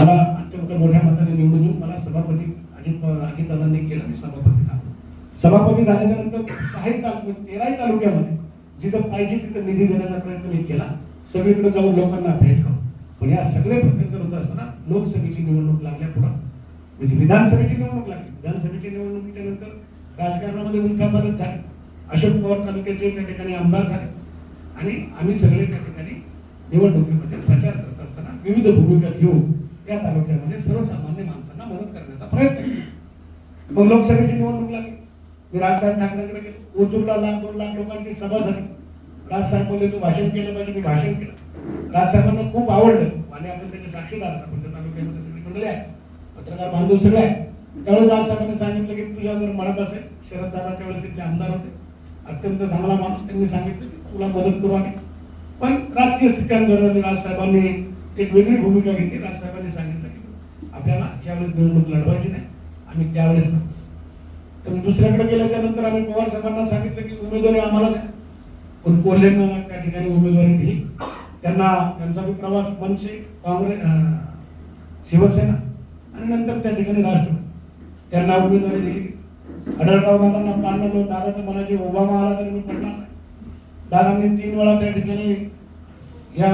मला अत्यंत मोठ्या मताने निवडून येऊन मला सभापती अजित अजितदादांनी केलं मी सभापती झालो. सभापती झाल्याच्यानंतर सहाही तालुक्यात म्हणजे तेराही तालुक्यामध्ये जिथं पाहिजे तिथं निधी देण्याचा प्रयत्न मी केला. सगळीकडे जाऊन लोकांना भेटलो पण या सगळे प्रयत्न करत असताना लोकसभेची निवडणूक लागल्या पुढं. म्हणजे विधानसभेची निवडणूक लागली. विधानसभेच्या निवडणुकीच्या नंतर राजकारणामध्ये उलथापालथ झाली. अशोक पवार तालुक्याचे त्या ठिकाणी आमदार झाले. आणि आम्ही सगळे त्या ठिकाणी निवडणुकीमध्ये प्रचार करत असताना विविध भूमिका घेऊन या तालुक्यामध्ये सर्वसामान्य माणसांना मदत करण्याचा प्रयत्न केला. मग लोकसभेची निवडणूक लागली. मी राजसाहेब ठाकरेंकडे गेलो. ओतूरला लाख दोन लाख लोकांची सभा झाली. राजसाहेब बोलले तू भाषण केलं पाहिजे मी भाषण केलं. राजसाहेबांना खूप आवडलं. आणि आपण त्याचे साक्षीदार आपण त्या तालुक्यामध्ये सगळी मंडळी आहे पत्रकार बांधव सगळे आहे त्यावेळेस राजसाहेबांनी सांगितलं की तुझ्या जर मनात असेल शरद दादा त्यावेळेस तिथले आमदार होते. अत्यंत चांगला माणूस. त्यांनी सांगितलं की तुला मदत करू आम्ही. पण राजकीय स्थित्यांवर राजसाहेबांनी एक वेगळी भूमिका घेतली. राजसाहेबांनी सांगितलं की आपल्याला यावेळेस निवडणूक लढवायची नाही आम्ही त्यावेळेस तर दुसऱ्याकडे गेल्याच्यानंतर आम्ही पवार साहेबांना सांगितलं की उमेदवारी आम्हाला द्या. पण कोल्हेंना त्या ठिकाणी उमेदवारी दिली. त्यांना त्यांचा मी प्रवास मनसे काँग्रेस शिवसेना आणि नंतर त्या ठिकाणी राष्ट्रवादी. त्यांना उमेदवारी दिली. आढळराव दादांना पाडलं दादा तर मला जे ओबामा आला तरी मी पडणार नाही. दादांनी तीन वेळा त्या ठिकाणी या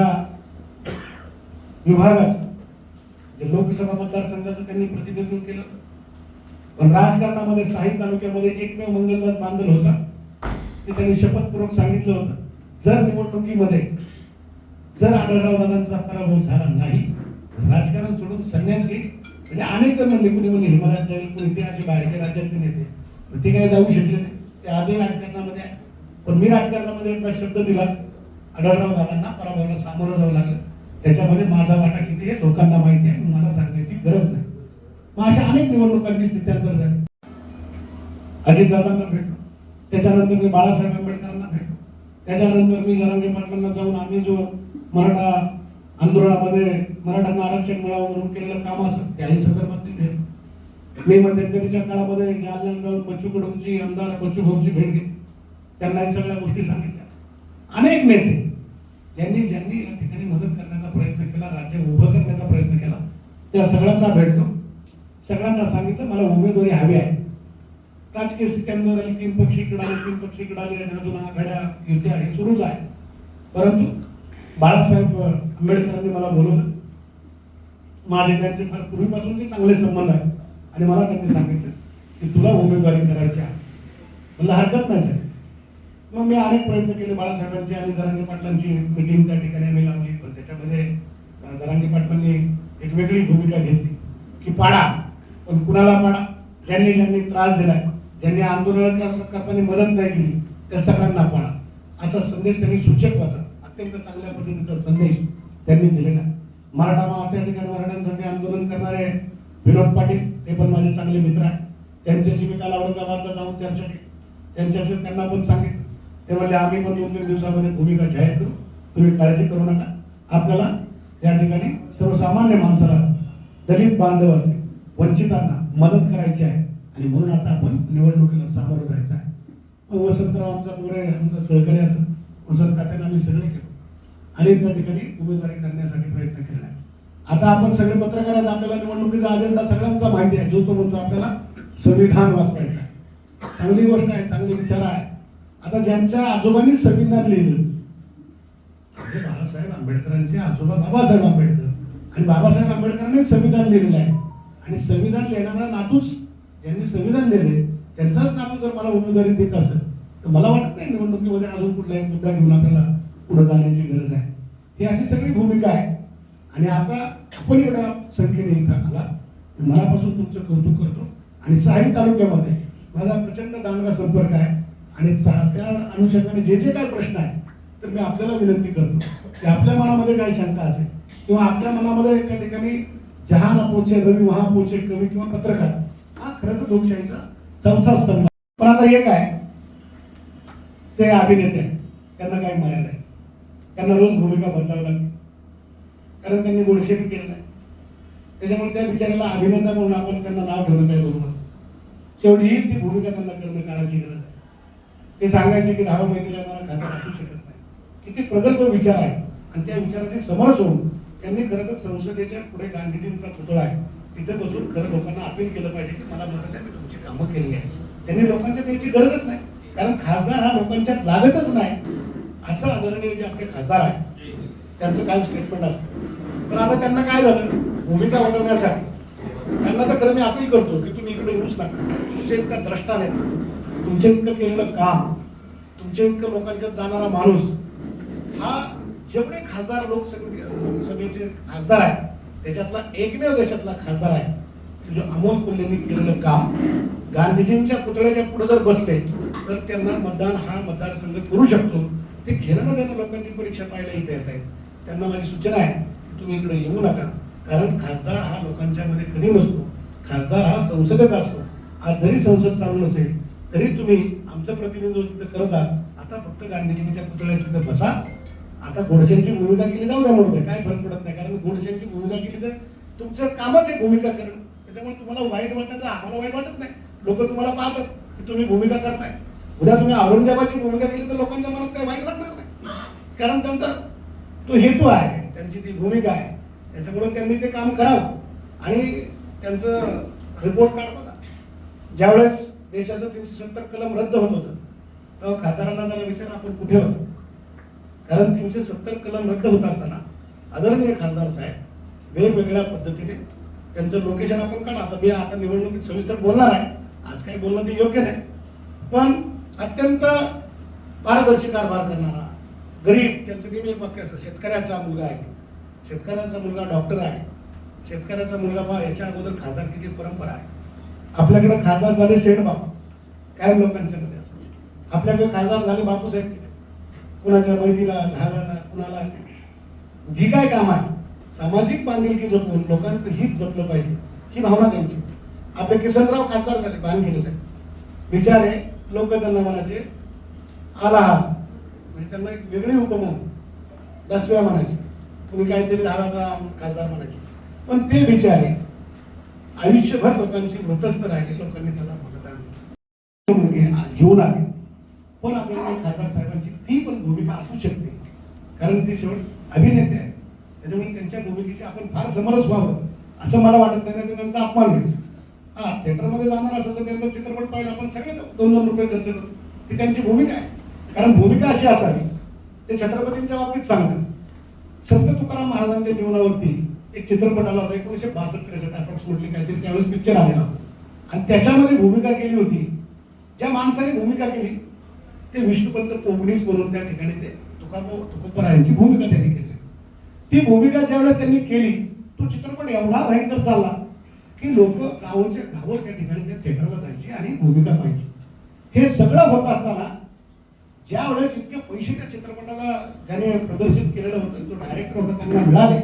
विभागाचं. जे लोकसभा मतदारसंघाचं त्यांनी प्रतिनिधित्व केलं. पण राजकारणामध्ये साही तालुक्यामध्ये एकमेव मंगलदास बांधल होता. ते त्यांनी शपथपूर्वक सांगितलं होतं. जर निवडणुकीमध्ये जर आढळराव दादांचा पराभव झाला नाही राजकारण सोडून संन्यास घेईल म्हणजे अनेक जण म्हणले कुणी म्हणे हिमालयात जाईल कुणी ते असे बाहेरच्या राज्यातले नेते. पण ते काही जाऊ शकले नाही. ते आजही राजकारणामध्ये आहे. पण मी राजकारणामध्ये एकदा शब्द दिला. आढळराव दादांना पराभवाला सामोरं जावं लागलं. त्याच्यामध्ये माझा वाटा किती आहे लोकांना माहिती आहे मला सांगण्याची गरज नाही. मग अशा अनेक निवडणुकांची स्थित्यांतर झाली. अजितदादांना भेटलो. त्याच्यानंतर मी बाळासाहेब आंबेडकरांना भेटलो. त्याच्यानंतर मी जरांगे पाटलांना जाऊन आम्ही जो मराठा आंदोलनामध्ये मराठ्यांना आरक्षण मिळावं म्हणून केलेलं काम असं त्याही संदर्भात मी भेटलो. मी मध्यंतरीच्या काळामध्ये जालन्यात जाऊन बच्चू कडूंची आमदार बच्चू भाऊची भेट घेतली. त्यांना या सगळ्या गोष्टी सांगितल्या. अनेक नेते ज्यांनी ज्यांनी या ठिकाणी मदत करण्याचा प्रयत्न केला राज्य उभं करण्याचा प्रयत्न केला. त्या सगळ्यांना भेटलो. सगळ्यांना सांगितलं मला उमेदवारी हवी आहे. राजकीय स्थित्यांवर आली तीन पक्ष इकडे आले तीन पक्ष इकडे आले आणि अजून आघाड्या युत्या हे सुरूच आहे. परंतु बाळासाहेब आंबेडकरांनी मला बोलवलं. माझे त्यांचे फार पूर्वीपासूनचे चांगले संबंध आहेत. आणि मला त्यांनी सांगितलं की तुला उमेदवारी करायची आहे. म्हणलं हरकत नाही साहेब. मग मी अनेक प्रयत्न केले बाळासाहेबांची आणि जरांगे पाटलांची मिटिंग त्या ठिकाणी आम्ही लावली. पण त्याच्यामध्ये जरांगी पाटलांनी एक वेगळी भूमिका घेतली की पाडा पण कुणाला पाडा? ज्यांनी ज्यांनी त्रास दिलाय ज्यांनी आंदोलन करताना मदत नाही केली त्या सगळ्यांना पाडा. असा संदेश त्यांनी सूचक वाचा. अत्यंत चांगल्या पद्धतीचा संदेश त्यांनी दिलेला आहे. मराठा महा ठिकाणी मराठ्यांसाठी आंदोलन करणारे विनोद पाटील ते पण माझे चांगले मित्र आहेत. त्यांच्याशी मी काल औरंगाबादला जाऊन चर्चा केली. त्यांच्याशी त्यांना पण सांगितलं. ते म्हणले आम्ही पण दोन तीन दिवसामध्ये भूमिका जाहीर करू. तुम्ही काळजी करू नका. आपल्याला या ठिकाणी सर्वसामान्य माणसाला दलित बांधव असतील वंचितांना मदत करायची आहे. आणि म्हणून आता आपण निवडणुकीला सामोरं जायचं आहे. मग वसंतराव आमचा मोरे आमचा सहकारी असं वसंत खात्यानं आम्ही सगळे केलो. आणि त्या ठिकाणी उमेदवारी करण्यासाठी प्रयत्न केला आहे. आता आपण सगळे पत्रकार आहेत आपल्याला निवडणुकीचा अजेंडा सगळ्यांचा माहिती आहे. जो तो म्हणतो आपल्याला संविधान वाचवायचं आहे. चांगली गोष्ट आहे चांगली विचार आहे. आता ज्यांच्या आजोबांनी संविधान लिहिलं म्हणजे बाळासाहेब आंबेडकरांचे आजोबा बाबासाहेब आंबेडकर. आणि बाबासाहेब आंबेडकरांनी संविधान लिहिलेलं आहे. आणि संविधान लिहिणारा नातूच ज्यांनी संविधान लिहिले त्यांचाच नातू जर मला उमेदवारी देत असेल तर मला वाटत नाही निवडणुकीमध्ये अजून कुठलाही मुद्दा घेऊन आपल्याला पुढे जाण्याची गरज आहे. ही अशी सगळी भूमिका आहे. आणि आता आपण एवढ्या संख्येने इथं आला मनापासून तुमचं कौतुक करतो. आणि साहेब तालुक्यामध्ये माझा प्रचंड दांडगा संपर्क आहे. आणि त्या अनुषंगाने जे जे काय प्रश्न आहे तर मी आपल्याला विनंती करतो की आपल्या मनामध्ये काय शंका असेल किंवा आपल्या मनामध्ये एका ठिकाणी जहा ना पोचे रवी वहा पोचे कवी किंवा पत्रकार हा खरं तर लोकशाहीचा चौथा स्तंभ पण आता एक आहे ते अभिनेते आहेत. त्यांना काही मर्यादा आहे त्यांना रोज भूमिका बदलावी लागते. कारण त्यांनी गोडशेबी केलं नाही त्याच्यामुळे त्या बिचाराला अभिनेता म्हणून आपण त्यांना नाव ठेवलं काही बरोबर शेवटी येईल ती भूमिका त्यांना करणं काळाची गरज आहे. ते सांगायचे की दहा मैत्रीला मला खासदार असू शकत किती प्रगल्भ विचार आहे. आणि त्या विचाराचे समरस होऊन त्यांनी खरं तर संसदेच्या पुढे गांधीजींचा पुतळा आहे. तिथे बसून खरं लोकांना अपील केलं पाहिजे की मला मदत मी तुमची कामं केली आहे त्यांनी लोकांच्या द्यायची गरजच नाही. कारण खासदार हा लोकांच्यात लागतच नाही. असं आदरणीय जे आपले खासदार आहे त्यांचं काय स्टेटमेंट असतं. पण आता त्यांना काय झालं? भूमिका वगळण्यासाठी. त्यांना तर खरं मी अपील करतो की तुम्ही इकडे येऊच नका. तुमच्या इतका द्रष्टा नाही तुमच्या इतकं केलेलं काम. तुमच्या इतकं लोकांच्यात जाणारा माणूस. हा जेवढे खासदार लोकसभे लोकसभेचे खासदार आहेत त्याच्यातला एकमेव देशातला खासदार आहे जो अमोल कोल्हेंनी केलेलं काम. गांधीजींच्या पुतळ्याच्या पुढे जर बसले तर त्यांना मतदान हा मतदारसंघ करू शकतो. ते घेणं देणं लोकांची परीक्षा पाहायला इथे येत आहेत. त्यांना माझी सूचना आहे की तुम्ही इकडे येऊ नका. कारण खासदार हा लोकांच्या मध्ये कधी नसतो. खासदार हा संसदेत असतो. आज जरी संसद चालू नसेल तरी तुम्ही आमचं प्रतिनिधित्व करत आहात. आता फक्त गांधीजींच्या पुतळ्यास सुद्धा बसा. आता गोडसेंची भूमिका केली जाऊ द्या म्हणून काय फरक पडत नाही. कारण गोडसेंची भूमिका केली तर तुमचं कामच आहे भूमिका करणं. त्याच्यामुळे तुम्हाला वाईट वाटायचं आम्हाला वाईट वाटत नाही. लोक तुम्हाला पाहतात की तुम्ही भूमिका करताय. उद्या तुम्ही औरंगजेबाची भूमिका केली तर लोकांच्या मनात काही वाईट वाटणार नाही. कारण त्यांचा तो हेतू आहे त्यांची ती भूमिका आहे. त्याच्यामुळे त्यांनी ते काम करावं. आणि त्यांचं रिपोर्ट कार्ड बघा. ज्यावेळेस देशाचं तीनशे सत्तर कलम रद्द होत होतं तेव्हा खासदारांना जरा विचार आपण कुठे होतो? कारण तीनशे सत्तर कलम रद्द होत असताना आदरणीय खासदार साहेब वेगवेगळ्या पद्धतीने त्यांचं लोकेशन आपण काढा. आता मी आता निवडणुकीत सविस्तर बोलणार आहे. आज काही बोलणं ते योग्य नाही. पण अत्यंत पारदर्शी कारभार करणारा गरीब त्यांचं नेहमी एक वाक्य असतं शेतकऱ्याचा मुलगा आहे. शेतकऱ्याचा मुलगा डॉक्टर आहे. शेतकऱ्याचा मुलगा बा याच्या अगोदर खासदारकीची परंपरा आहे. आपल्याकडे खासदार झाले शेठ बाबा. काय लोकांच्या मध्ये असं? आपल्याकडे खासदार झाले बापूसाहेब कुणाच्या मैतीला धाराला कुणाला? जी काय काम आहे सामाजिक बांधिलकी जपून लोकांचं हित जपलं पाहिजे ही भावना त्यांची. आपले किसनराव खासदार झाले बांधलेले साहेब. आहे लोक त्यांना म्हणायचे आला म्हणजे त्यांना एक वेगळी उपमा होती. दसव्या म्हणायची. तुम्ही काहीतरी धाराचा खासदार म्हणायचे. पण ते बिचारे आयुष्यभर लोकांची मृतस्थ राहिले लोकांनी त्याला मतदान घेऊन आले. पण आपल्याला खासदार साहेबांची ती पण भूमिका असू शकते. कारण ते शेवट अभिनेते आहेत. त्याच्यामुळे त्यांच्या भूमिकेशी आपण फार समरस व्हावं असं मला वाटत नाही तर त्यांचा अपमान होईल. हा थिएटरमध्ये जाणार असेल तर त्यांचा चित्रपट पाहिला आपण सगळे दोन दोन रुपये खर्च करू. ती त्यांची भूमिका आहे. कारण भूमिका अशी असावी ते छत्रपतींच्या बाबतीत सांगतात. संत तुकाराम महाराजांच्या जीवनावरती एक चित्रपट आला होता एकोणीसशे बासष्ट त्रेसष्ट अप्रॉक्सिमेटली काहीतरी त्यावेळेस पिक्चर आलेला आणि त्याच्यामध्ये भूमिका केली होती. ज्या माणसाने भूमिका केली ते विष्णुपंत पोगणीस म्हणून त्या ठिकाणी ते तुकाराम तुकोबरायांची भूमिका त्यांनी केली. ती भूमिका ज्यावेळेला त्यांनी केली तो चित्रपट एवढा भयंकर चालला की लोक गावच्या गावं त्या ठिकाणी त्या थिएटरला जायची आणि भूमिका पाहायची. हे सगळं होत असताना ज्या वेळेस इतके पैसे त्या चित्रपटाला ज्याने प्रदर्शित केलेलं होतं जो डायरेक्टर होता त्यांना मिळाले.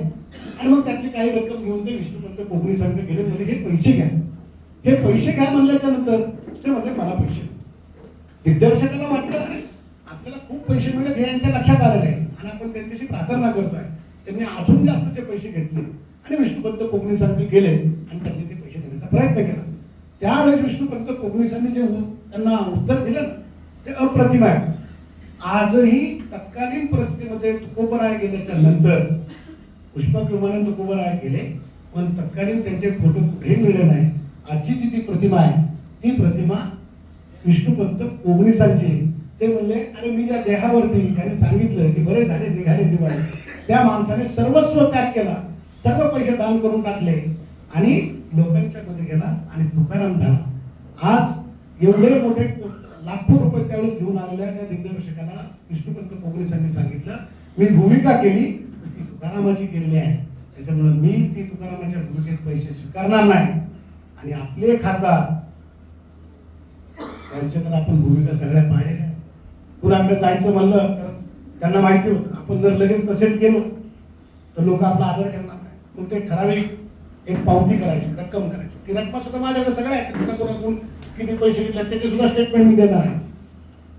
आणि मग त्यातली काही रक्कम घेऊन ते विष्णुपंत कोकणी संघ गेले म्हणजे हे पैसे घ्या. हे पैसे घ्या म्हणल्याच्या नंतर ते म्हणजे मला पैसे द्या. दिग्दर्शकाला वाटलं अरे आपल्याला खूप पैसे मिळत हे यांच्या लक्षात आलेलं आहे. आणि आपण त्यांच्याशी प्रार्थना करतोय. त्यांनी अजून जास्तचे पैसे घेतले. आणि विष्णुपंत कोकणीसांनी गेले आणि त्यांनी ते पैसे देण्याचा प्रयत्न केला. त्यावेळेस विष्णुपंत कोकणीसांनी जे त्यांना उत्तर दिलं ना ते अप्रतिम आहे. आजही तत्कालीन परिस्थितीमध्ये तुकोबराय गेल्याच्यानंतर पुष्पक विमानाने तुकोबराय गेले पण तत्कालीन त्यांचे फोटो कुठेही मिळले नाही. आजची जी ती प्रतिमा आहे ती प्रतिमा विष्णुपंत ओगणीसांचे ते म्हणले अरे मी ज्या देहावरती ज्याने सांगितलं की बरे झाले निघाले दिवाळी त्या माणसाने सर्वस्व त्याग केला सर्व पैसे दान करून टाकले आणि लोकांच्या मध्ये गेला आणि तुकाराम झाला. आज एवढे मोठे लाखो रुपये त्यावेळेस घेऊन आलेल्या त्या दिग्दर्शकाला विष्णुपंत कोगणीसांनी सांगितलं. मी भूमिका केली ती तुकारामाची केलेली आहे. त्याच्यामुळे मी ती तुकारामाच्या भूमिकेत पैसे स्वीकारणार नाही. आणि आपले खासदार त्यांच्या तर आपण भूमिका सगळ्या पाहिलेल्या कुणाकडे जायचं म्हणलं तर त्यांना माहिती होतं. आपण जर लगेच तसेच गेलो तर लोक आपला आदर करणार नाही. मग ते ठराविक एक पावती करायची रक्कम करायची. ती रक्कम सुद्धा माझ्याकडे सगळ्या आहेत. कुणा कोणाकडून किती पैसे घेतले त्याचे सुद्धा स्टेटमेंट मी देणार आहे.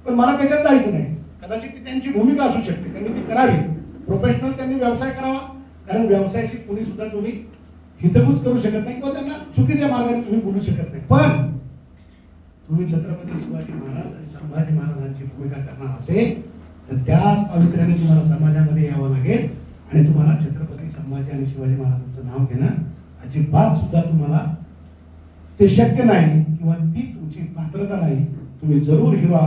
पण मला त्याच्यात जायचं नाही. कदाचित ती त्यांची भूमिका असू शकते. त्यांनी ती करावी. प्रोफेशनल त्यांनी व्यवसाय करावा. कारण व्यवसायाशी कुणी सुद्धा तुम्ही हितगुज करू शकत नाही किंवा त्यांना चुकीच्या मार्गाने तुम्ही बोलू शकत नाही. पण तुम्ही छत्रपती शिवाजी महाराज आणि संभाजी महाराजांची भूमिका करणार असेल तर त्याच पावित्र्याने तुम्हाला समाजामध्ये यावं लागेल आणि तुम्हाला छत्रपती संभाजी आणि शिवाजी महाराजांचं नाव घेणं अजिबात सुद्धा तुम्हाला ते शक्य नाही किंवा ती तुमची पात्रता नाही. तुम्ही जरूर हिवा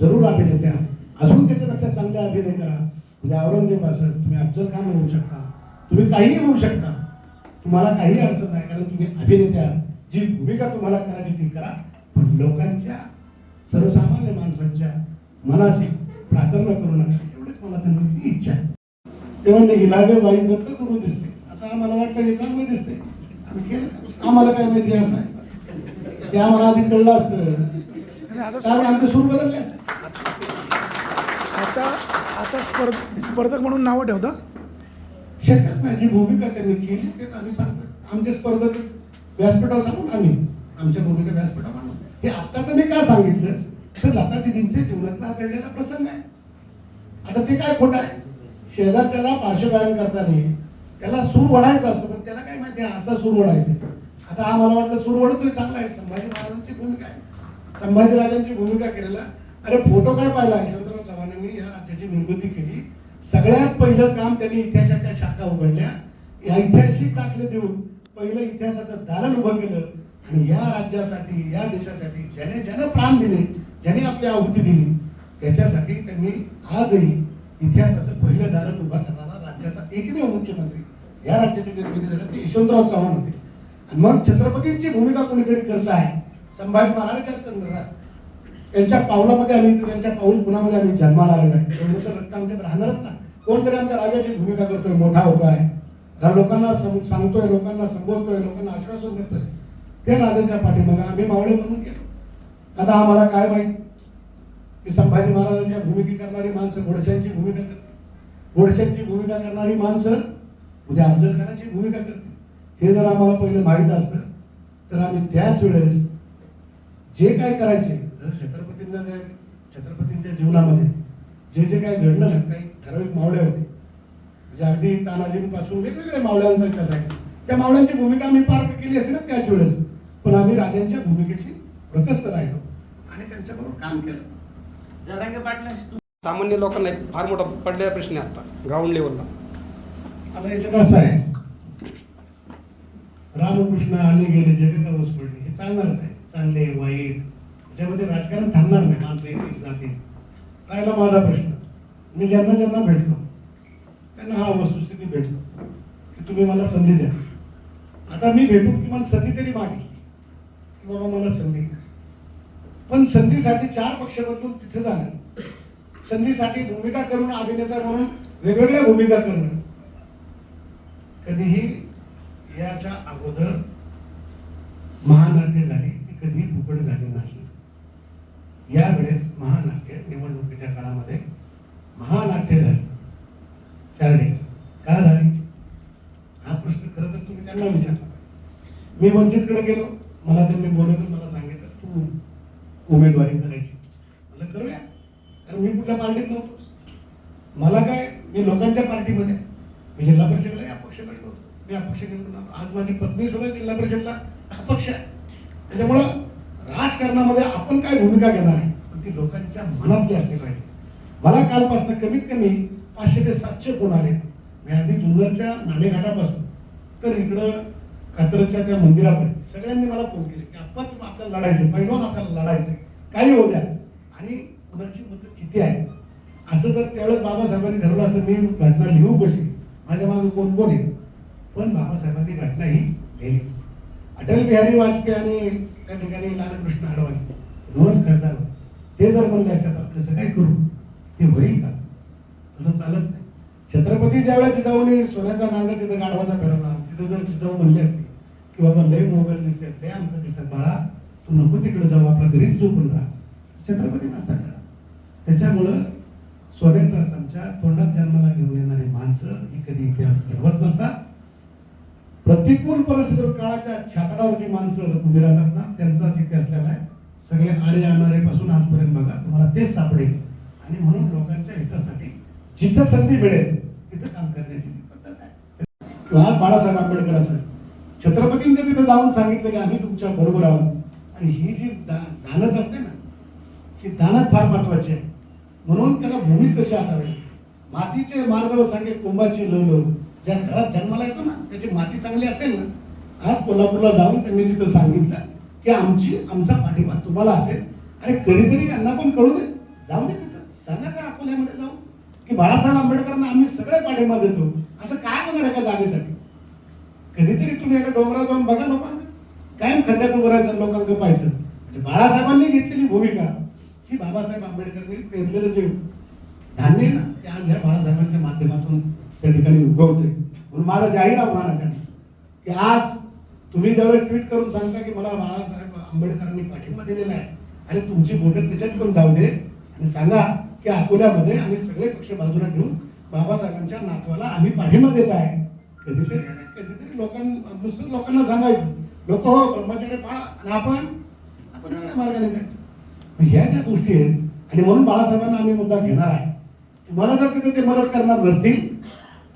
जरूर अभिनेत्या. अजून त्याच्यापेक्षा चांगले अभिनय करा. म्हणजे औरंगजेब असेल तुम्ही अफजल खान होऊ शकता. तुम्ही काहीही होऊ शकता. तुम्हाला काही अडचण नाही कारण तुम्ही अभिनेत्या. जी भूमिका तुम्हाला करायची ती करा. पण लोकांच्या सर्वसामान्य माणसांच्या मनाशी प्रार्थना करू नका. एवढेच मला त्यांची इच्छा आहे. ते म्हणले हिलावे बाई दत्त गुरु दिसले आता आम्हाला वाटलं हे चांगलं दिसते आम्ही केलं. आम्हाला काय माहिती असं आहे. ते आम्हाला आधी कळलं असतं. त्यामुळे आमचे सूर बदलले असते. आता आता स्पर्ध स्पर्धक म्हणून नावं ठेवता? शक्यच नाही जी भूमिका त्यांनी केली तेच आम्ही सांगतो आमचे स्पर्धक व्यासपीठावर सांगून आम्ही? आमच्या भूमिका व्यासपीठावर हे आत्ताचं मी का सांगितलं? तर लता दिदींच्या जीवनातला हा घडलेला प्रसंग आहे. आता ते काय खोटं आहे? शेजारच्याला पार्श्वगायन करताना त्याला सूर वडायचा असतो पण त्याला काय माहिती असा सूर वडायचा आता आम्हाला वाटलं सूर वडतोय चांगला आहे. संभाजी महाराजांची भूमिका आहे. संभाजीराजांची भूमिका केलेला. अरे फोटो काय पाहिला? यशवंतराव चव्हाणांनी या राज्याची निर्मिती केली. सगळ्यात पहिलं काम त्यांनी इतिहासाच्या शाखा उघडल्या. या ऐतिहासिक दाखले देऊन पहिलं इतिहासाचं दालन उभं केलं. आणि या राज्यासाठी या देशासाठी ज्याने ज्याने प्राण दिले ज्याने आपली आहुती दिली त्याच्यासाठी त्यांनी आजही इतिहासाचं पहिलं दालन उभा करणारा राज्याचा एकमेव मुख्यमंत्री या राज्याची निर्मिती झाली ते यशवंतराव चव्हाण होते. आणि मग छत्रपतींची भूमिका कोणीतरी करत आहे संभाजी महाराजांच्या त्यांच्या पावलामध्ये आम्ही त्यांच्या पाऊल पुण्यामध्ये आम्ही जन्माला आलेलो आहे? एवढं तर रक्त आमच्यात राहणारच ना. कोणतरी आमच्या राजाची भूमिका करतोय मोठा होतो आहे लोकांना सांगतोय लोकांना संबोधतोय लोकांना आश्वासन देतोय. ते राजाच्या पाठीमागे आम्ही मावळे म्हणून गेलो. आता आम्हाला काय माहीत? की संभाजी महाराजांच्या भूमिका करणारी माणसं घोडशांची भूमिका करते घोडशांची भूमिका करणारी माणसं उद्या अफजल खानाची भूमिका करते हे जर आम्हाला पहिलं माहीत असतं तर आम्ही त्याच वेळेस जे काय करायचे जर छत्रपतींना जे छत्रपतींच्या जीवनामध्ये जे जे काय घडलं काही ठराविक मावळे होते. म्हणजे अगदी तानाजींपासून वेगवेगळ्या मावळ्यांचा इतिहास आहे. त्या मावळ्यांची भूमिका आम्ही पार केली असते ना त्याच वेळेस. पण आम्ही राजांच्या भूमिकेशी प्रतस्थ राहिलो आणि त्यांच्याबरोबर काम केलं. जरांगे पाटलांशी तू सामान्य लोकांना एक फार मोठा पडलेला प्रश्न आहे आता ग्राउंड लेवलला आता याच्यात असं आहे. रामकृष्ण आले गेले जग का ओस पडली. हे चालणारच आहे. चांगले वाईट. याच्यामध्ये राजकारण थांबणार नाही. माणसं येतील जातील राहिला माझा प्रश्न. मी ज्यांना ज्यांना भेटलो त्यांना हा वस्तुस्थिती भेटलो. की तुम्ही मला संधी द्या. आता मी भेटून किमान संधी तरी मागितली. की बाबा मला संधी द्या. पण संधीसाठी चार पक्ष बदलून तिथे जाणार संधीसाठी भूमिका करून अभिनेता म्हणून वेगवेगळ्या भूमिका करणं. कधीही याच्या अगोदर महानाट्य झाली ती कधीही फुकट झाली नाही. यावेळेस महानाट्य निवडणुकीच्या काळामध्ये महानाट्य झाली चारडे का झाली हा प्रश्न खरं तर तुम्ही त्यांना विचारला मी वंचितकडे गेलो. मला त्यांनी बोलवलं मला सांगितलं तू उमेदवारी करायची. मला करूया. कारण मी कुठल्या पार्टीत नव्हतोच. मला काय मी लोकांच्या पार्टीमध्ये. मी जिल्हा परिषदला या पक्षाकडे होतो मी अपक्ष आज माझी पत्नी सुद्धा जिल्हा परिषदला अपक्ष आहे. त्याच्यामुळं राजकारणामध्ये आपण काय भूमिका घेणार आहे पण ती लोकांच्या मनातली असली पाहिजे. मला कालपासून कमीत कमी पाचशे ते सातशे फोन आले. मी अगदी जुन्नरच्या नाणेघाटापासून. तर इकडं कात्रच्या त्या मंदिरापर्यंत. सगळ्यांनी मला फोन केले की आपण तुम्ही आपल्याला लढायचं पहिलवान आपल्याला लढायचं काही होऊ द्या. आणि कुणाची मदत किती आहे असं जर त्यावेळेस बाबासाहेबांनी ठरवलं असं मी घटना लिहू कशी? माझ्या मागे कोण कोण आहे? पण बाबासाहेबांनी घटना ही लिहिलीच. अटल बिहारी वाजपेयी आणि त्या ठिकाणी लालकृष्ण आडवाणी दोनच खासदार होते. ते जर म्हणले असते तर कसं काय करू? ते होईल का? तसं चालत नाही. छत्रपती ज्यावेळेस जिजाऊने सोन्याचा नांगर तिथं गाढवाचा फिरवला तिथं जर जिजाऊ म्हणले असते की बाबा लय मोबाईल दिसतात लय अंक दिसतात बाळा तू नको तिकडे जाऊ आपल्या घरीच झोपून राहा. छत्रपती नसता खेळा त्याच्यामुळं सोन्याचा चमचा तोंडात जन्माला घेऊन येणारी माणसं ही कधी इतिहास घडवत नसतात. प्रतिकूल परिस्थिती काळाच्या छातडावर जी माणसं उभी राहतात ना त्यांचाच इतिहास असलेला आहे सगळे आले आणणारे पासून आजपर्यंत बघा तुम्हाला तेच सापडेल. आणि म्हणून लोकांच्या हितासाठी जिथं संधी मिळेल तिथं काम करण्याची पद्धत आहे. किंवा आज बाळासाहेब आंबेडकर असेल छत्रपतींच्या तिथं जाऊन सांगितलं की आम्ही तुमच्या बरोबर आहोत. आणि ही जी दा दानत असते ना ही दानत फार महत्वाची आहे. म्हणून त्याला भूमीच तशी असावी. मातीचे मार्गव सांगे कुंभाची लवलो ज्या घरात जन्माला येतो ना त्याची माती चांगली असेल ना आज कोल्हापूरला जाऊन त्यांनी तिथं सांगितलं की आमची आमचा पाठिंबा तुम्हाला असेल. अरे कधीतरी यांना पण कळू दे. जाऊ दे तिथं. सांगा त्या अकोल्यामध्ये जाऊ की बाळासाहेब आंबेडकरांना आम्ही सगळे पाठिंबा देतो. असं काय होणार एका जागेसाठी? कधीतरी तुम्ही एका डोंगरावर जाऊन बघा लोकांना. कायम खड्ड्यात उभं राहायचं लोकांकडे पाहायचं. म्हणजे बाळासाहेबांनी घेतलेली भूमिका ही बाबासाहेब आंबेडकरांनी पेरलेलं जे धान्य ना ते आज ह्या बाळासाहेबांच्या माध्यमातून त्या ठिकाणी उगवते म्हणून माझं जाहीर आव्हान आहे त्यांना. की आज तुम्ही ज्यावेळेस ट्विट करून सांगता की मला बाळासाहेब आंबेडकरांनी पाठिंबा दिलेला आहे आणि तुमची बोटं त्याच्यात पण जाऊ दे आणि सांगा की अकोल्यामध्ये आम्ही सगळे पक्ष बाजूला घेऊन बाबासाहेबांच्या नातवाला आम्ही पाठिंबा देत आहे. कधीतरी कधीतरी लोकांना दुसऱ्या लोकांना सांगायचं लोक हो ब्रह्मचार्य पाळा आणि आपण आपण वेगळ्या मार्गाने जायचं. ह्या ज्या गोष्टी आहेत आणि म्हणून बाळासाहेबांना आम्ही मुद्दा घेणार आहे तुम्हाला जर तिथे ते मदत करणार नसतील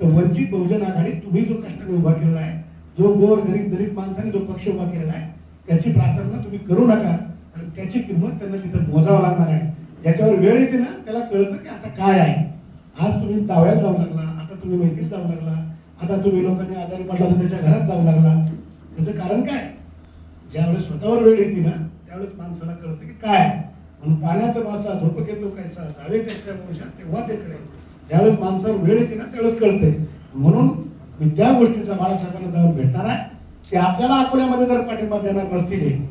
तर वंचित बहुजन आघाडी तुम्ही जो कष्टाने उभा केलेला आहे जो गोर गरीब दलित माणसाने जो पक्ष उभा केलेला आहे त्याची प्रार्थना तुम्ही करू नका आणि त्याची किंमत त्यांना तिथं मोजावं लागणार आहे. ज्याच्यावर वेळ येते ना त्याला कळतं की आता काय आहे. आज तुम्ही दाव्याला जाऊ लागला आता तुम्ही मैत्रीत जाऊ लागला आता तुम्ही लोकांनी आजारी पडला तर त्याच्या घरात जाऊ लागला. त्याचं कारण काय? ज्यावेळेस स्वतःवर वेळ येते ना त्यावेळेस माणसाला कळतं की काय? म्हणून पाण्यात मासा झोपक येतो कैसा जावे त्याच्या वंशात तेव्हा ते कळेल. ज्यावेळेस माणसावर वेळ येते ना त्यावेळेस कळते. म्हणून मी त्या गोष्टीचा बाळासाहेबांना जाऊन भेटणार आहे. ते आपल्याला अकोल्यामध्ये जर पाठिंबा देणार नसतील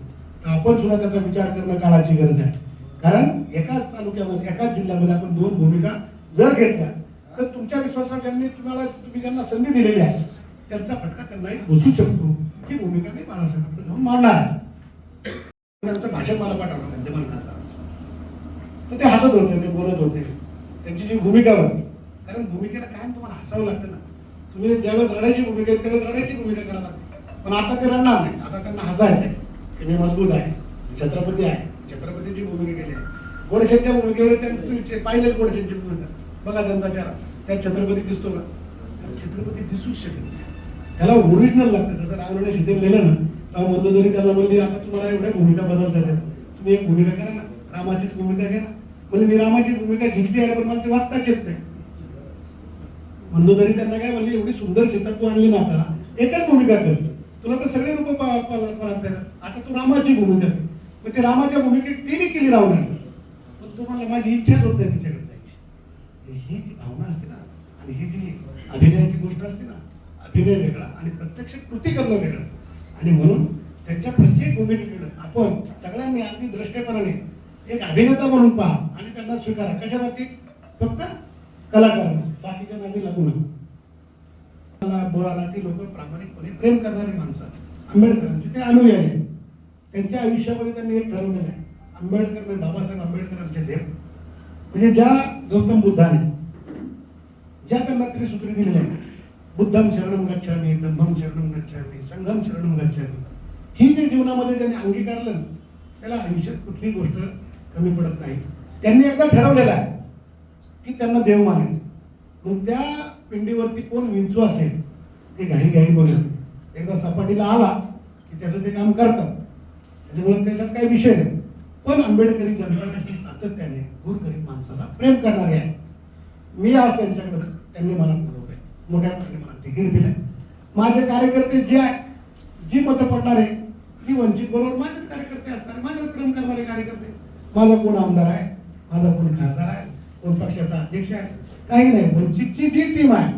तर आपण सुद्धा त्याचा विचार करणं काळाची गरज आहे. कारण एकाच तालुक्यामध्ये एकाच जिल्ह्यामध्ये आपण दोन भूमिका जर घेतल्या तर तुमच्या विश्वासावर ज्यांनी तुम्हाला तुम्ही ज्यांना संधी दिलेली आहे त्यांचा फटका त्यांनाही बसू शकतो. ही भूमिका मी बाळासाहेबांकडे जाऊन मांडणार आहे. त्यांचं भाषण मला पाठवलं विद्यमान खासदारांचं. तर ते हसत होते ते बोलत होते. त्यांची जी भूमिका होती कारण भूमिकेला कायम तुम्हाला हसावं लागतं ना. तुम्ही ज्यावेळेस रडायची भूमिका आहे त्यावेळेस रडायची भूमिका करायला लागते. पण आता ते रडणार नाही. आता त्यांना हसायचं आहे की मी मजबूत आहे छत्रपती आहे छत्रपतीची भूमिका केली आहे. गोडशेंच्या भूमिकेवेळेस त्यांचं तुम्ही पाहिले पाहिलं गोडशेची भूमिका. बघा त्यांचा चेहरा. त्यात छत्रपती दिसतो का? छत्रपती दिसूच शकत नाही. त्याला ओरिजिनल लागतं. जसं रावणाने सीतेला लिहिलं ना तेव्हा मंदोदरी त्याला म्हणली आता तुम्हाला एवढ्या भूमिका बदलता येतात तुम्ही एक भूमिका करा ना. रामाचीच भूमिका घ्या ना. म्हणजे मी रामाची भूमिका घेतली आहे पण मला ते वागताच येत नाही. मंदोदरी त्यांना काय म्हणली एवढी सुंदर सीता तू आणली ना आता एकच भूमिका कर. तुला तर सगळे रूप येतात आता तू रामाची भूमिका मग ते रामाच्या भूमिकेत तिने केली रावणाने. पण तुम्हाला माझी इच्छाच होत नाही तिच्याकडे जायची. ही जी भावना असते ना आणि ही जी अभिनयाची गोष्ट असते ना अभिनय वेगळा आणि प्रत्यक्ष कृती करणं वेगळं. आणि म्हणून त्यांच्या प्रत्येक भूमिकेकडे आपण सगळ्यांनी अगदी दृष्टेपणाने एक अभिनेता म्हणून पहा आणि त्यांना स्वीकारा. कशा बाबतीत फक्त कलाकार बाकीच्या नादी लागू नका. मला बोलायला ती लोक प्रामाणिकपणे प्रेम करणारी माणसं आंबेडकरांचे ते अनुयायी त्यांच्या आयुष्यामध्ये त्यांनी एक ठरवलेलं आहे. आंबेडकर म्हणजे बाबासाहेब आंबेडकरांचे देव. म्हणजे ज्या गौतम बुद्धाने ज्या त्यांना त्रिसूत्री दिलेल्या आहेत बुद्धम शरणम गच्छामी धम्मम शरणम गच्छामी संघम शरणम गच्छामी. ही जे जीवनामध्ये ज्यांनी अंगीकारलं त्याला आयुष्यात कुठली गोष्ट कमी पडत नाही. त्यांनी एकदा ठरवलेलं आहे की त्यांना देव मानायचं. मग त्या पिंडीवरती कोण विंचू असेल ते घाई घाई बघत एकदा सपाटीला आला की त्याचं ते काम करतात. त्याच्यामुळे त्याच्यात काही विषय नाही. पण आंबेडकरी जनता ही सातत्याने गोरगरीब माणसाला प्रेम करणारे आहे मी आज त्यांच्याकडे त्यांनी मला बोलवलंय. मोठ्या प्रमाणे मला तिकीट दिलंय. माझे कार्यकर्ते जे आहे जी मतं पडणार आहे ती वंचित बरोबर माझेच कार्यकर्ते असणार माझ्यावर प्रेम करणारे कार्यकर्ते माझा कोण आमदार आहे? माझा कोण खासदार आहे? कोण पक्षाचा अध्यक्ष आहे? काही नाही. वंचितची जी टीम आहे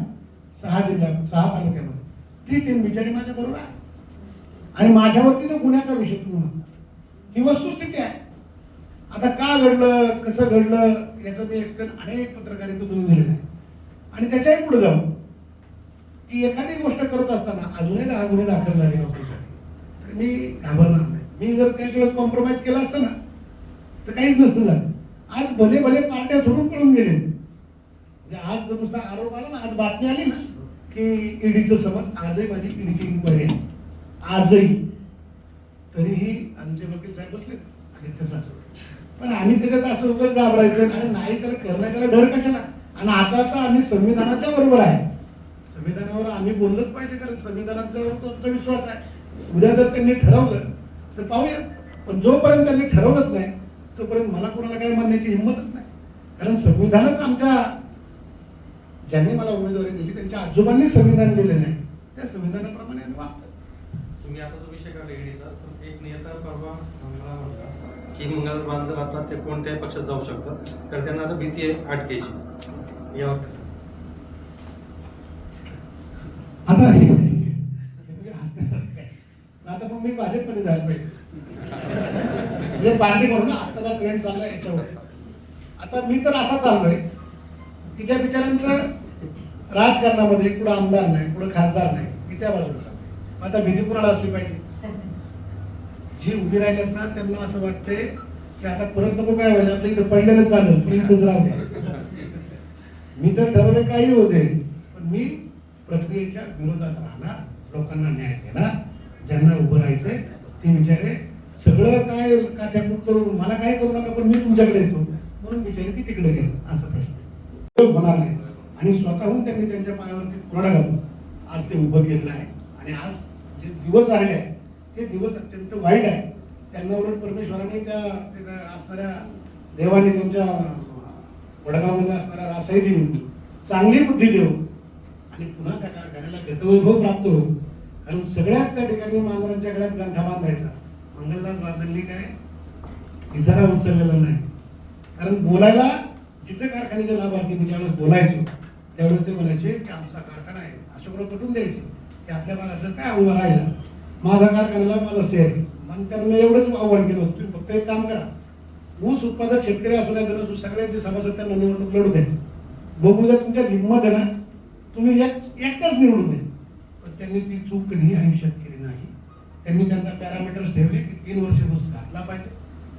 सहा जिल्ह्यात सहा तालुक्यामध्ये ती टीम बिचारी माझ्या बरोबर आहे. आणि माझ्यावरती जो गुन्ह्याचा विषय तुम्ही ही वस्तुस्थिती आहे. आता का घडलं कसं घडलं याचं मी एक्सप्लेन अनेक पत्रकारितेतून झालेलं आहे. आणि त्याच्याही पुढे जाऊ की एखादी गोष्ट करत असताना अजूनही दहा गुन्हे दाखल झाले लोकांसाठी. तर मी घाबरणार नाही. मी जर त्याच वेळेस कॉम्प्रोमाइज केला असता ना तर काहीच नसतं झालं. आज भले भले पार्ट्या सोडून पळून गेले. म्हणजे आज जर नुसता आरोप आला ना आज बातमी आली ना की ईडीचं समज आजही माझी ईडीची इन्क्वायरी आहे. आजही. तरीही आमचे वकील साहेब बसले आदित्य सासवडे. पण आम्ही त्याच्यात असं उगच घाबरायचं आणि नाही त्याला करणं त्याला डर कशाला? आणि आता आता आम्ही संविधानाच्या बरोबर आहे. संविधानावर आम्ही बोललंच पाहिजे कारण संविधानाचा तो विश्वास आहे. उद्या जर त्यांनी ठरवलं तर पाहूयात. पण जोपर्यंत त्यांनी ठरवलंच नाही तोपर्यंत मला कोणाला काही मानण्याची हिंमतच नाही. कारण संविधानच आमच्या ज्यांनी मला उमेदवारी दिली त्यांच्या आजोबांनी संविधान दिलेलं नाही त्या संविधानाप्रमाणे आम्ही वागतो तुम्ही आता जो विषय काढला ईडीचा तर एक नेता परवा मला म्हणता की मंगल बांधर आता ते कोणत्याही पक्षात जाऊ शकतात तर त्यांना आता भीती आहे अटकेची. यावर आता म्हणजे आता मग मी भाजपमध्ये जायला पाहिजे. म्हणजे पार्टी म्हणून ना ट्रेंड चालला याच्यावर आता मी तर असा चाललोय की ज्या बिचारांचं राजकारणामध्ये कुठं आमदार नाही कुठं खासदार नाही मी त्या बाजूला आता भीती कुणाला असली पाहिजे? जे उभी राहिलेत ना त्यांना असं वाटतंय की आता परत नको काय व्हायला आपल्या इथं पडलेलं चालेल पण इथंच राहू मी तर ठरवले काही होते पण मी प्रक्रियेच्या विरोधात राहणार लोकांना न्याय देणार ज्यांना उभं राहायचंय ते विचारे सगळं काय काथ्याकूट करून मला काय करू नका पण मी तुमच्याकडे येतो म्हणून बिचारे ती तिकडे गेलो असा प्रश्न होणार नाही. आणि स्वतःहून त्यांनी त्यांच्या पायावरती कुणाला घालून आज ते उभं केलेलं आहे. आणि आज जे दिवस आलेले आहे हे दिवस अत्यंत वाईट आहे. त्यांना उलट परमेश्वराने त्या त्या असणाऱ्या देवाने त्यांच्या वडगावमध्ये असणाऱ्या रासाई देऊन चांगली बुद्धी देऊ आणि पुन्हा त्या कारखान्याला गतवैभव प्राप्त हो कारण सगळ्याच त्या ठिकाणी मांजरांच्या गळ्यात गंठा बांधायचा. मंगलदास बादलनी काय? इशारा उचललेला नाही. कारण बोलायला जिथे कारखान्याचे लाभार्थी मी ज्यावेळेस बोलायचो त्यावेळेस ते म्हणायचे की आमचा कारखाना आहे. अशोकराव पटून द्यायचे. की आपल्या भागाचं काय उभं राहिला माझा कारखान्याला माझा शेअर आहे. मग त्यांना एवढंच आव्हान केलं होतं. तुम्ही फक्त एक काम करा. ऊस उत्पादक शेतकरी असू नाही असू सगळ्यांचे सभासद त्यांना निवडणूक लढू द्या. बघू द्या तुमच्यात हिंमत आहे ना? तुम्ही एक एकटाच निवडून द्या. पण त्यांनी ती चूक कधीही आयुष्यात केली नाही. त्यांनी त्यांचा पॅरामीटर्स ठेवले की तीन वर्ष ऊस घातला पाहिजे.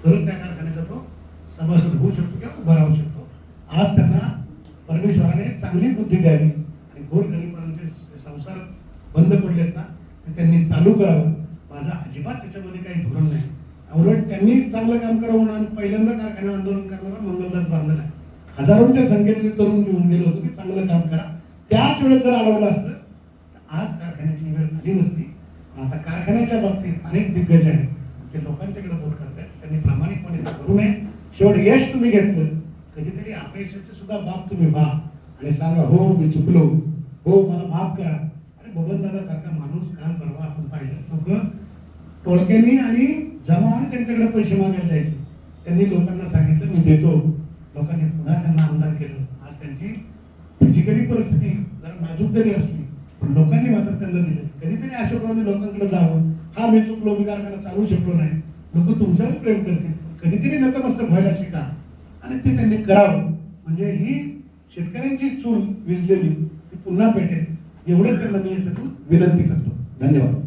तरच त्या कारखान्याचा तो सभासद होऊ शकतो किंवा उभा राहू शकतो. आज त्यांना परमेश्वराने चांगली बुद्धी द्यावी. आणि गोरगरिबांचे संसार बंद पडलेत ना? ते त्यांनी चालू करावं. माझं अजिबात त्याच्यामध्ये काही धोरण नाही. उलट त्यांनी चांगलं काम करावं म्हणून पहिल्यांदा कारखाना आंदोलन करणारा मंगलदास बांधला आहे. हजारोंच्या संख्येने तरुण घेऊन गेलो होतो की चांगलं काम करा. त्याच वेळेस जर अडवलं असतं तर आज कारखान्याची वेळ आली नसती. आता कारखान्याच्या बाबतीत अनेक दिग्गज आहेत. ते लोकांच्याकडे बोट करतात त्यांनी प्रामाणिकपणे ते करू नये. शेवट यश तुम्ही घेतलं. कधीतरी अपयशाचे सुद्धा बाब तुम्ही व्हा. आणि सांगा हो मी चुकलो. हो मला माफ करा अरे बबन दादा सारखा माणूस काल परवा आपण पाहिलं. तो टोळक्यांनी आणि जमावाने त्यांच्याकडे पैसे मागायला जायचे. त्यांनी लोकांना सांगितलं मी देतो. लोकांनी पुन्हा त्यांना आमदार केलं. आज त्यांची फिजिकली परिस्थिती जरा नाजूक जरी असली पण लोकांनी मात्र त्यांना दिलं. कधीतरी अशोकरावने लोकांकडे जावं. हा मी चुकलो मी कारखाना चालू शकलो नाही. लोक तुमच्यावर प्रेम करतील. कधीतरी नतमस्तक व्हायला शिका. आणि ते त्यांनी करावं. म्हणजे ही शेतकऱ्यांची चूल विजलेली ती पुन्हा पेटेल. एवढंच त्यांना मी याच्यातून विनंती करतो. धन्यवाद.